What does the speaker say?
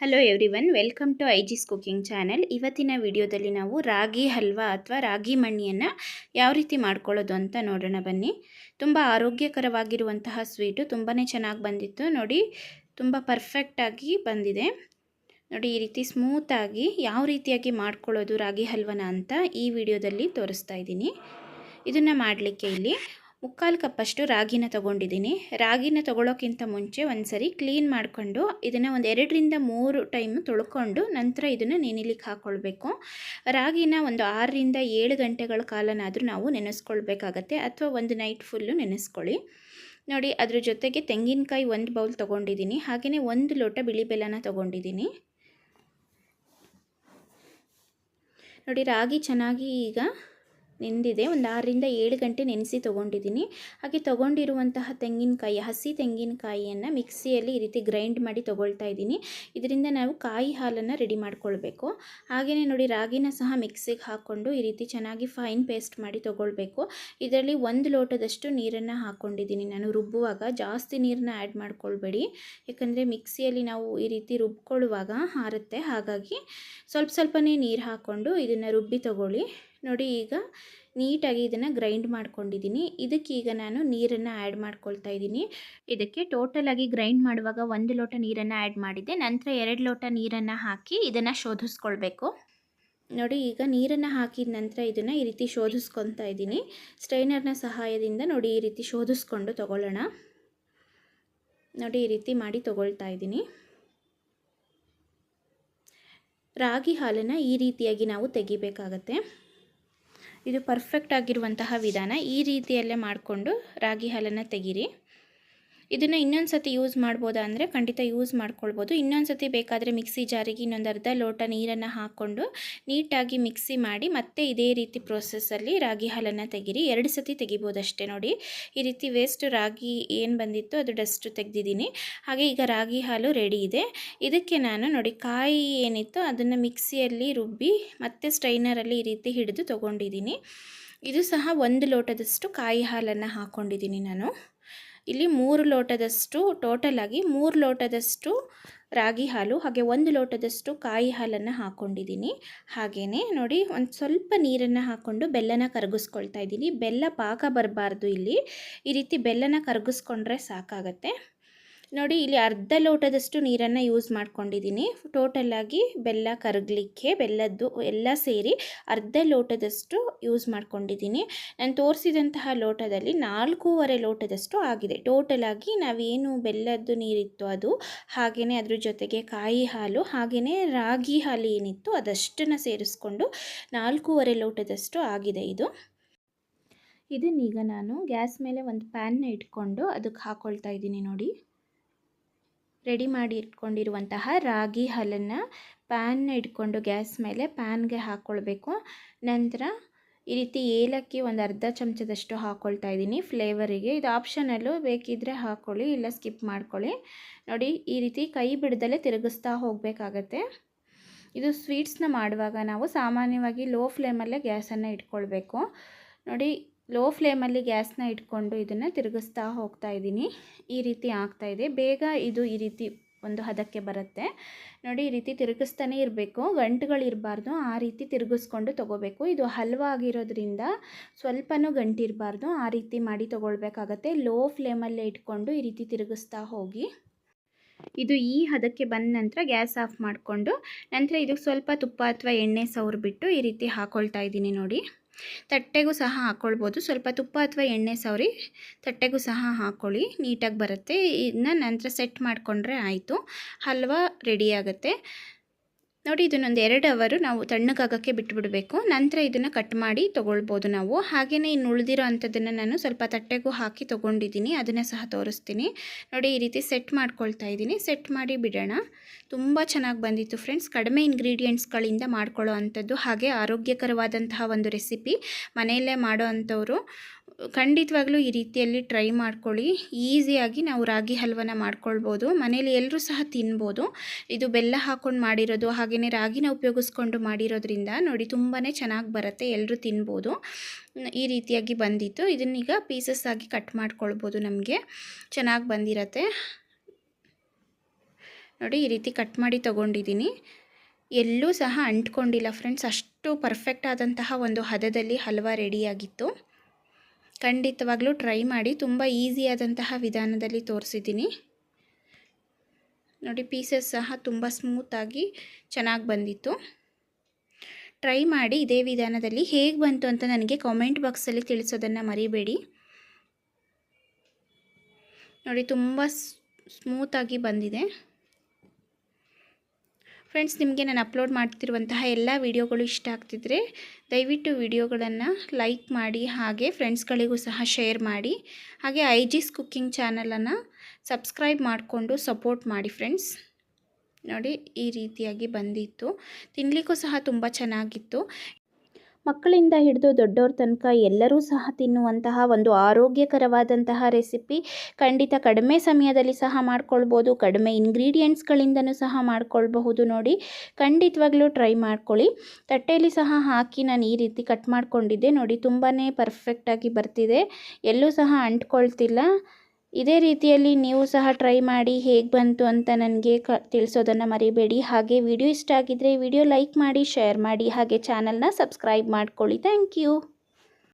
Hello everyone welcome to ಐ ಜಿಸ್ cooking channel ಇವತ್ತಿನ ವಿಡಿಯೋದಲ್ಲಿ ನಾವು ರಾಗಿ ಹಲ್ವಾ ಅಥವಾ ರಾಗಿ ಮಣ್ಣಿಯನ್ನು ಯಾವ ರೀತಿ ಮಾಡ್ಕೊಳ್ಳೋದು ಅಂತ ನೋಡೋಣ ಬನ್ನಿ. ತುಂಬ ಆರೋಗ್ಯಕರವಾಗಿರುವಂತಹ ಸ್ವೀಟು ತುಂಬಾ ಚೆನ್ನಾಗಿ ಬಂದಿತ್ತು. ನೋಡಿ, ತುಂಬ ಪರ್ಫೆಕ್ಟಾಗಿ ಬಂದಿದೆ. ನೋಡಿ, ಈ ರೀತಿ ಸ್ಮೂತಾಗಿ ಯಾವ ರೀತಿಯಾಗಿ ಮಾಡ್ಕೊಳ್ಳೋದು ರಾಗಿ ಹಲ್ವನ ಅಂತ ಈ ವಿಡಿಯೋದಲ್ಲಿ ತೋರಿಸ್ತಾ ಇದ್ದೀನಿ. ಇದನ್ನು ಮಾಡಲಿಕ್ಕೆ ಇಲ್ಲಿ ಮುಕ್ಕಾಲು ಕಪ್ಪಷ್ಟು ರಾಗಿನ ತೊಗೊಂಡಿದ್ದೀನಿ. ರಾಗಿನ ತೊಗೊಳೋಕ್ಕಿಂತ ಮುಂಚೆ ಒಂದು ಸರಿ ಕ್ಲೀನ್ ಮಾಡಿಕೊಂಡು ಇದನ್ನು ಒಂದು ಎರಡರಿಂದ ಮೂರು ಟೈಮ್ ತೊಳ್ಕೊಂಡು ನಂತರ ಇದನ್ನು ನೆನೆಲಿಕ್ಕೆ ಹಾಕ್ಕೊಳ್ಬೇಕು ರಾಗಿನ ಒಂದು ಆರರಿಂದ ಏಳು ಗಂಟೆಗಳ ಕಾಲನಾದರೂ ನಾವು ನೆನೆಸ್ಕೊಳ್ಬೇಕಾಗತ್ತೆ. ಅಥವಾ ಒಂದು ನೈಟ್ ಫುಲ್ಲು ನೆನೆಸ್ಕೊಳ್ಳಿ. ನೋಡಿ, ಅದ್ರ ಜೊತೆಗೆ ತೆಂಗಿನಕಾಯಿ ಒಂದು ಬೌಲ್ ತೊಗೊಂಡಿದ್ದೀನಿ. ಹಾಗೆಯೇ ಒಂದು ಲೋಟ ಬಿಳಿ ಬೆಲ್ಲನ ತೊಗೊಂಡಿದ್ದೀನಿ. ನೋಡಿ, ರಾಗಿ ಚೆನ್ನಾಗಿ ಈಗ ನೆಂದಿದೆ. ಒಂದು ಆರರಿಂದ ಏಳು ಗಂಟೆ ನೆನೆಸಿ ತೊಗೊಂಡಿದ್ದೀನಿ. ಹಾಗೆ ತೊಗೊಂಡಿರುವಂತಹ ತೆಂಗಿನಕಾಯಿ, ಹಸಿ ತೆಂಗಿನಕಾಯಿಯನ್ನು ಮಿಕ್ಸಿಯಲ್ಲಿ ಈ ರೀತಿ ಗ್ರೈಂಡ್ ಮಾಡಿ ತೊಗೊಳ್ತಾ ಇದ್ದೀನಿ. ಇದರಿಂದ ನಾವು ಕಾಯಿ ಹಾಲನ್ನು ರೆಡಿ ಮಾಡ್ಕೊಳ್ಬೇಕು. ಹಾಗೆಯೇ ನೋಡಿ, ರಾಗಿನ ಸಹ ಮಿಕ್ಸಿಗೆ ಹಾಕ್ಕೊಂಡು ಈ ರೀತಿ ಚೆನ್ನಾಗಿ ಫೈನ್ ಪೇಸ್ಟ್ ಮಾಡಿ ತೊಗೊಳ್ಬೇಕು. ಇದರಲ್ಲಿ ಒಂದು ಲೋಟದಷ್ಟು ನೀರನ್ನು ಹಾಕ್ಕೊಂಡಿದ್ದೀನಿ ನಾನು. ರುಬ್ಬುವಾಗ ಜಾಸ್ತಿ ನೀರನ್ನ ಆ್ಯಡ್ ಮಾಡ್ಕೊಳ್ಬೇಡಿ. ಯಾಕಂದರೆ ಮಿಕ್ಸಿಯಲ್ಲಿ ನಾವು ಈ ರೀತಿ ರುಬ್ಕೊಳ್ಳುವಾಗ ಹಾರುತ್ತೆ. ಹಾಗಾಗಿ ಸ್ವಲ್ಪ ಸ್ವಲ್ಪನೇ ನೀರು ಹಾಕ್ಕೊಂಡು ಇದನ್ನು ರುಬ್ಬಿ ತೊಗೊಳ್ಳಿ. ನೋಡಿ ಈಗ ನೀಟಾಗಿ ಇದನ್ನು ಗ್ರೈಂಡ್ ಮಾಡ್ಕೊಂಡಿದ್ದೀನಿ. ಇದಕ್ಕೆ ಈಗ ನಾನು ನೀರನ್ನು ಆ್ಯಡ್ ಮಾಡ್ಕೊಳ್ತಾ ಇದ್ದೀನಿ. ಇದಕ್ಕೆ ಟೋಟಲಾಗಿ ಗ್ರೈಂಡ್ ಮಾಡುವಾಗ ಒಂದು ಲೋಟ ನೀರನ್ನು ಆ್ಯಡ್ ಮಾಡಿದ್ದೆ. ನಂತರ ಎರಡು ಲೋಟ ನೀರನ್ನು ಹಾಕಿ ಇದನ್ನು ಶೋಧಿಸ್ಕೊಳ್ಬೇಕು. ನೋಡಿ ಈಗ ನೀರನ್ನು ಹಾಕಿದ ನಂತರ ಇದನ್ನು ಈ ರೀತಿ ಶೋಧಿಸ್ಕೊತಾ ಇದ್ದೀನಿ. ಸ್ಟ್ರೈನರ್ನ ಸಹಾಯದಿಂದ ನೋಡಿ ಈ ರೀತಿ ಶೋಧಿಸ್ಕೊಂಡು ತಗೊಳ್ಳೋಣ. ನೋಡಿ ಈ ರೀತಿ ಮಾಡಿ ತೊಗೊಳ್ತಾ ಇದ್ದೀನಿ. ರಾಗಿ ಹಾಲನ್ನು ಈ ರೀತಿಯಾಗಿ ನಾವು ತೆಗಿಬೇಕಾಗತ್ತೆ. ಇದು ಪರ್ಫೆಕ್ಟ್ ಆಗಿರುವಂತಹ ವಿಧಾನ. ಈ ರೀತಿಯಲ್ಲೇ ಮಾಡಿಕೊಂಡು ರಾಗಿ ಹಾಲನ್ನು ತೆಗೀರಿ. ಇದನ್ನು ಇನ್ನೊಂದು ಸತಿ ಯೂಸ್ ಮಾಡ್ಬೋದಾ ಅಂದರೆ ಖಂಡಿತ ಯೂಸ್ ಮಾಡ್ಕೊಳ್ಬೋದು. ಇನ್ನೊಂದು ಸತಿ ಬೇಕಾದರೆ ಮಿಕ್ಸಿ ಜಾರಿಗೆ ಇನ್ನೊಂದು ಅರ್ಧ ಲೋಟ ನೀರನ್ನು ಹಾಕ್ಕೊಂಡು ನೀಟಾಗಿ ಮಿಕ್ಸಿ ಮಾಡಿ ಮತ್ತೆ ಇದೇ ರೀತಿ ಪ್ರೋಸೆಸ್ಸಲ್ಲಿ ರಾಗಿ ಹಾಲನ್ನು ತೆಗೀರಿ. ಎರಡು ಸತಿ ತೆಗಿಬೋದು ಅಷ್ಟೇ ನೋಡಿ. ಈ ರೀತಿ ವೇಸ್ಟ್ ರಾಗಿ ಏನು ಬಂದಿತ್ತು ಅದು ಡಸ್ಟು ತೆಗೆದಿದ್ದೀನಿ. ಹಾಗೆ ಈಗ ರಾಗಿ ಹಾಲು ರೆಡಿ ಇದೆ. ಇದಕ್ಕೆ ನಾನು ನೋಡಿ ಕಾಯಿ ಏನಿತ್ತು ಅದನ್ನು ಮಿಕ್ಸಿಯಲ್ಲಿ ರುಬ್ಬಿ ಮತ್ತೆ ಸ್ಟ್ರೈನರಲ್ಲಿ ಈ ರೀತಿ ಹಿಡಿದು ತೊಗೊಂಡಿದ್ದೀನಿ. ಇದು ಸಹ ಒಂದು ಲೋಟದಷ್ಟು ಕಾಯಿ ಹಾಲನ್ನು ಹಾಕ್ಕೊಂಡಿದ್ದೀನಿ ನಾನು. ಇಲ್ಲಿ ಮೂರು ಲೋಟದಷ್ಟು ಟೋಟಲ್ ಆಗಿ ಮೂರು ಲೋಟದಷ್ಟು ರಾಗಿ ಹಾಲು, ಹಾಗೆ ಒಂದು ಲೋಟದಷ್ಟು ಕಾಯಿ ಹಾಲನ್ನು ಹಾಕ್ಕೊಂಡಿದ್ದೀನಿ ಹಾಗೆಯೇ ನೋಡಿ, ಒಂದು ಸ್ವಲ್ಪ ನೀರನ್ನು ಹಾಕ್ಕೊಂಡು ಬೆಲ್ಲನ ಕರಗಿಸ್ಕೊಳ್ತಾ ಇದ್ದೀನಿ. ಬೆಲ್ಲ ಪಾಕ ಬರಬಾರ್ದು ಇಲ್ಲಿ. ಈ ರೀತಿ ಬೆಲ್ಲನ ಕರಗಿಸ್ಕೊಂಡ್ರೆ ಸಾಕಾಗತ್ತೆ. ನೋಡಿ, ಇಲ್ಲಿ ಅರ್ಧ ಲೋಟದಷ್ಟು ನೀರನ್ನು ಯೂಸ್ ಮಾಡ್ಕೊಂಡಿದ್ದೀನಿ. ಟೋಟಲಾಗಿ ಬೆಲ್ಲ ಕರಗಲಿಕ್ಕೆ, ಬೆಲ್ಲದ್ದು ಎಲ್ಲ ಸೇರಿ ಅರ್ಧ ಲೋಟದಷ್ಟು ಯೂಸ್ ಮಾಡ್ಕೊಂಡಿದ್ದೀನಿ. ನಾನು ತೋರಿಸಿದಂತಹ ಲೋಟದಲ್ಲಿ ನಾಲ್ಕೂವರೆ ಲೋಟದಷ್ಟು ಆಗಿದೆ. ಟೋಟಲಾಗಿ ನಾವೇನು ಬೆಲ್ಲದ್ದು ನೀರಿತ್ತು ಅದು ಹಾಗೆಯೇ ಅದ್ರ ಜೊತೆಗೆ ಕಾಯಿ ಹಾಲು ಹಾಗೆಯೇ ರಾಗಿ ಹಾಲು ಏನಿತ್ತು ಅದಷ್ಟನ್ನು ಸೇರಿಸ್ಕೊಂಡು ನಾಲ್ಕೂವರೆ ಲೋಟದಷ್ಟು ಆಗಿದೆ ಇದು. ಇದನ್ನೀಗ ನಾನು ಗ್ಯಾಸ್ ಮೇಲೆ ಒಂದು ಪ್ಯಾನ್ನ ಇಟ್ಕೊಂಡು ಅದಕ್ಕೆ ಹಾಕ್ಕೊಳ್ತಾ ಇದ್ದೀನಿ ನೋಡಿ. ರೆಡಿ ಮಾಡಿ ಇಟ್ಕೊಂಡಿರುವಂತಹ ರಾಗಿ ಹಾಲನ್ನು ಪ್ಯಾನ್ ಇಟ್ಕೊಂಡು ಗ್ಯಾಸ್ ಮೇಲೆ ಪ್ಯಾನ್ಗೆ ಹಾಕ್ಕೊಳ್ಬೇಕು ನಂತರ ಈ ರೀತಿ ಏಲಕ್ಕಿ ಒಂದು ಅರ್ಧ ಚಮಚದಷ್ಟು ಹಾಕ್ಕೊಳ್ತಾ ಇದ್ದೀನಿ ಫ್ಲೇವರಿಗೆ ಇದು ಆಪ್ಷನಲ್ಲು ಬೇಕಿದ್ದರೆ ಹಾಕ್ಕೊಳ್ಳಿ ಇಲ್ಲ ಸ್ಕಿಪ್ ಮಾಡ್ಕೊಳ್ಳಿ. ನೋಡಿ, ಈ ರೀತಿ ಕೈ ಬಿಡದಲ್ಲೇ ತಿರುಗಿಸ್ತಾ ಹೋಗಬೇಕಾಗತ್ತೆ. ಇದು ಸ್ವೀಟ್ಸ್ನ ಮಾಡುವಾಗ ನಾವು ಸಾಮಾನ್ಯವಾಗಿ ಲೋ ಫ್ಲೇಮಲ್ಲೇ ಗ್ಯಾಸನ್ನು ಇಟ್ಕೊಳ್ಬೇಕು. ನೋಡಿ ಲೋ ಫ್ಲೇಮಲ್ಲಿ ಗ್ಯಾಸ್ನ ಇಟ್ಕೊಂಡು ಇದನ್ನು ತಿರುಗಿಸ್ತಾ ಹೋಗ್ತಾ ಇದ್ದೀನಿ. ಈ ರೀತಿ ಆಗ್ತಾ ಇದೆ. ಬೇಗ ಇದು ಈ ರೀತಿ ಒಂದು ಹದಕ್ಕೆ ಬರುತ್ತೆ. ನೋಡಿ, ಈ ರೀತಿ ತಿರುಗಿಸ್ತಾನೆ ಇರಬೇಕು. ಗಂಟುಗಳಿರಬಾರ್ದು ಆ ರೀತಿ ತಿರುಗಿಸ್ಕೊಂಡು ತೊಗೋಬೇಕು. ಇದು ಹಲ್ವಾ ಆಗಿರೋದ್ರಿಂದ ಸ್ವಲ್ಪನೂ ಗಂಟಿರಬಾರ್ದು. ಆ ರೀತಿ ಮಾಡಿ ತೊಗೊಳ್ಬೇಕಾಗತ್ತೆ. ಲೋ ಫ್ಲೇಮಲ್ಲೇ ಇಟ್ಕೊಂಡು ಈ ರೀತಿ ತಿರುಗಿಸ್ತಾ ಹೋಗಿ. ಇದು ಈ ಹದಕ್ಕೆ ಬಂದ ನಂತರ ಗ್ಯಾಸ್ ಆಫ್ ಮಾಡಿಕೊಂಡು ನಂತರ ಇದಕ್ಕೆ ಸ್ವಲ್ಪ ತುಪ್ಪ ಅಥವಾ ಎಣ್ಣೆ ಸವರ್ ಬಿಟ್ಟು ಈ ರೀತಿ ಹಾಕ್ಕೊಳ್ತಾ ಇದ್ದೀನಿ ನೋಡಿ. ತಟ್ಟೆಗೂ ಸಹ ಹಾಕ್ಕೊಳ್ಬೋದು ಸ್ವಲ್ಪ ತುಪ್ಪ ಅಥವಾ ಎಣ್ಣೆ ಸವರಿ ತಟ್ಟೆಗೂ ಸಹ ಹಾಕ್ಕೊಳ್ಳಿ ನೀಟಾಗಿ ಬರುತ್ತೆ. ಇದನ್ನ ನಂತರ ಸೆಟ್ ಮಾಡಿಕೊಂಡ್ರೆ ಆಯಿತು. ಹಲ್ವಾ ರೆಡಿ ಆಗುತ್ತೆ. ನೋಡಿ, ಇದನ್ನೊಂದು ಎರಡು ಅವರು ನಾವು ತಣ್ಣಗಾಗೋಕ್ಕೆ ಬಿಟ್ಬಿಡಬೇಕು. ನಂತರ ಇದನ್ನು ಕಟ್ ಮಾಡಿ ತೊಗೊಳ್ಬೋದು ನಾವು. ಹಾಗೆಯೇ ಇನ್ನು ಉಳಿದಿರೋ ಅಂಥದ್ದನ್ನು ನಾನು ಸ್ವಲ್ಪ ತಟ್ಟೆಗೂ ಹಾಕಿ ತೊಗೊಂಡಿದ್ದೀನಿ. ಅದನ್ನು ಸಹ ತೋರಿಸ್ತೀನಿ. ನೋಡಿ, ಈ ರೀತಿ ಸೆಟ್ ಮಾಡ್ಕೊಳ್ತಾ ಇದ್ದೀನಿ. ಸೆಟ್ ಮಾಡಿ ಬಿಡೋಣ. ತುಂಬ ಚೆನ್ನಾಗಿ ಬಂದಿತ್ತು ಫ್ರೆಂಡ್ಸ್. ಕಡಿಮೆ ಇಂಗ್ರೀಡಿಯೆಂಟ್ಸ್ಗಳಿಂದ ಮಾಡ್ಕೊಳ್ಳೋ ಅಂಥದ್ದು ಹಾಗೆ ಆರೋಗ್ಯಕರವಾದಂತಹ ಒಂದು ರೆಸಿಪಿ ಮನೆಯಲ್ಲೇ ಮಾಡೋ ಅಂಥವರು ಖಂಡಿತವಾಗ್ಲೂ ಈ ರೀತಿಯಲ್ಲಿ ಟ್ರೈ ಮಾಡ್ಕೊಳ್ಳಿ. ಈಸಿಯಾಗಿ ನಾವು ರಾಗಿ ಹಲ್ವನ ಮಾಡ್ಕೊಳ್ಬೋದು. ಮನೇಲಿ ಎಲ್ಲರೂ ಸಹ ತಿನ್ಬೋದು. ಇದು ಬೆಲ್ಲ ಹಾಕ್ಕೊಂಡು ಮಾಡಿರೋದು ಹಾಗೆಯೇ ರಾಗಿನ ಉಪಯೋಗಿಸ್ಕೊಂಡು ಮಾಡಿರೋದ್ರಿಂದ ನೋಡಿ ತುಂಬಾ ಚೆನ್ನಾಗಿ ಬರುತ್ತೆ. ಎಲ್ಲರೂ ತಿನ್ಬೋದು. ಈ ರೀತಿಯಾಗಿ ಬಂದಿತ್ತು. ಇದನ್ನೀಗ ಪೀಸಸ್ ಆಗಿ ಕಟ್ ಮಾಡ್ಕೊಳ್ಬೋದು ನಮಗೆ. ಚೆನ್ನಾಗಿ ಬಂದಿರತ್ತೆ. ನೋಡಿ ಈ ರೀತಿ ಕಟ್ ಮಾಡಿ ತೊಗೊಂಡಿದ್ದೀನಿ. ಎಲ್ಲೂ ಸಹ ಅಂಟ್ಕೊಂಡಿಲ್ಲ ಫ್ರೆಂಡ್ಸ್. ಅಷ್ಟು ಪರ್ಫೆಕ್ಟ್ ಆದಂತಹ ಒಂದು ಹದದಲ್ಲಿ ಹಲ್ವಾ ರೆಡಿಯಾಗಿತ್ತು ಖಂಡಿತವಾಗ್ಲೂ ಟ್ರೈ ಮಾಡಿ ತುಂಬ ಈಸಿಯಾದಂತಹ ವಿಧಾನದಲ್ಲಿ ತೋರಿಸಿದ್ದೀನಿ. ನೋಡಿ ಪೀಸಸ್ ಸಹ ತುಂಬ ಸ್ಮೂತಾಗಿ ಚೆನ್ನಾಗಿ ಬಂದಿತ್ತು. ಟ್ರೈ ಮಾಡಿ ಇದೇ ವಿಧಾನದಲ್ಲಿ ಹೇಗೆ ಬಂತು ಅಂತ ನನಗೆ ಕಾಮೆಂಟ್ ಬಾಕ್ಸಲ್ಲಿ ತಿಳಿಸೋದನ್ನು ಮರಿಬೇಡಿ. ನೋಡಿ ತುಂಬ ಸ್ಮೂತಾಗಿ ಬಂದಿದೆ. ಫ್ರೆಂಡ್ಸ್ ನಿಮಗೆ ನಾನು ಅಪ್ಲೋಡ್ ಮಾಡ್ತಿರುವಂತಹ ಎಲ್ಲ ವಿಡಿಯೋಗಳು ಇಷ್ಟ ಆಗ್ತಿದ್ರೆ ದಯವಿಟ್ಟು ವಿಡಿಯೋಗಳನ್ನು ಲೈಕ್ ಮಾಡಿ, ಹಾಗೆ ಫ್ರೆಂಡ್ಸ್ಗಳಿಗೂ ಸಹ ಶೇರ್ ಮಾಡಿ. ಹಾಗೆ ಐ ಜಿಸ್ ಕುಕ್ಕಿಂಗ್ ಚಾನಲನ್ನು ಸಬ್ಸ್ಕ್ರೈಬ್ ಮಾಡಿಕೊಂಡು ಸಪೋರ್ಟ್ ಮಾಡಿ ಫ್ರೆಂಡ್ಸ್ ನೋಡಿ, ಈ ರೀತಿಯಾಗಿ ಬಂದಿತ್ತು. ತಿನ್ನಲಿಕ್ಕೂ ಸಹ ತುಂಬ ಚೆನ್ನಾಗಿತ್ತು. ಮಕ್ಕಳಿಂದ ಹಿಡಿದು ದೊಡ್ಡವ್ರ ತನಕ ಎಲ್ಲರೂ ಸಹ ತಿನ್ನುವಂತಹ ಒಂದು ಆರೋಗ್ಯಕರವಾದಂತಹ ರೆಸಿಪಿ ಖಂಡಿತ ಕಡಿಮೆ ಸಮಯದಲ್ಲಿ ಸಹ ಮಾಡ್ಕೊಳ್ಬೋದು. ಕಡಿಮೆ ಇಂಗ್ರೀಡಿಯೆಂಟ್ಸ್ಗಳಿಂದನೂ ಸಹ ಮಾಡ್ಕೊಳ್ಬಹುದು ನೋಡಿ. ಖಂಡಿತವಾಗ್ಲೂ ಟ್ರೈ ಮಾಡ್ಕೊಳ್ಳಿ. ತಟ್ಟೆಯಲ್ಲಿ ಸಹ ಹಾಕಿ ನಾನು ಈ ರೀತಿ ಕಟ್ ಮಾಡ್ಕೊಂಡಿದ್ದೆ. ನೋಡಿ ತುಂಬಾ ಪರ್ಫೆಕ್ಟಾಗಿ ಬರ್ತಿದೆ. ಎಲ್ಲೂ ಸಹ ಅಂಟ್ಕೊಳ್ತಿಲ್ಲ. ಇದೇ ರೀತಿಯಲ್ಲಿ ನೀವು ಸಹ ಟ್ರೈ ಮಾಡಿ ಹೇಗೆ ಬಂತು ಅಂತ ನನಗೆ ಕ, ತಿಳಿಸೋದನ್ನು ಮರಿಬೇಡಿ. ಹಾಗೆ ವಿಡಿಯೋ ಇಷ್ಟ ಆಗಿದ್ದರೆ ವಿಡಿಯೋ ಲೈಕ್ ಮಾಡಿ ಶೇರ್ ಮಾಡಿ. ಹಾಗೆ ಚಾನಲ್ನ ಸಬ್ಸ್ಕ್ರೈಬ್ ಮಾಡ್ಕೊಳ್ಳಿ. Thank you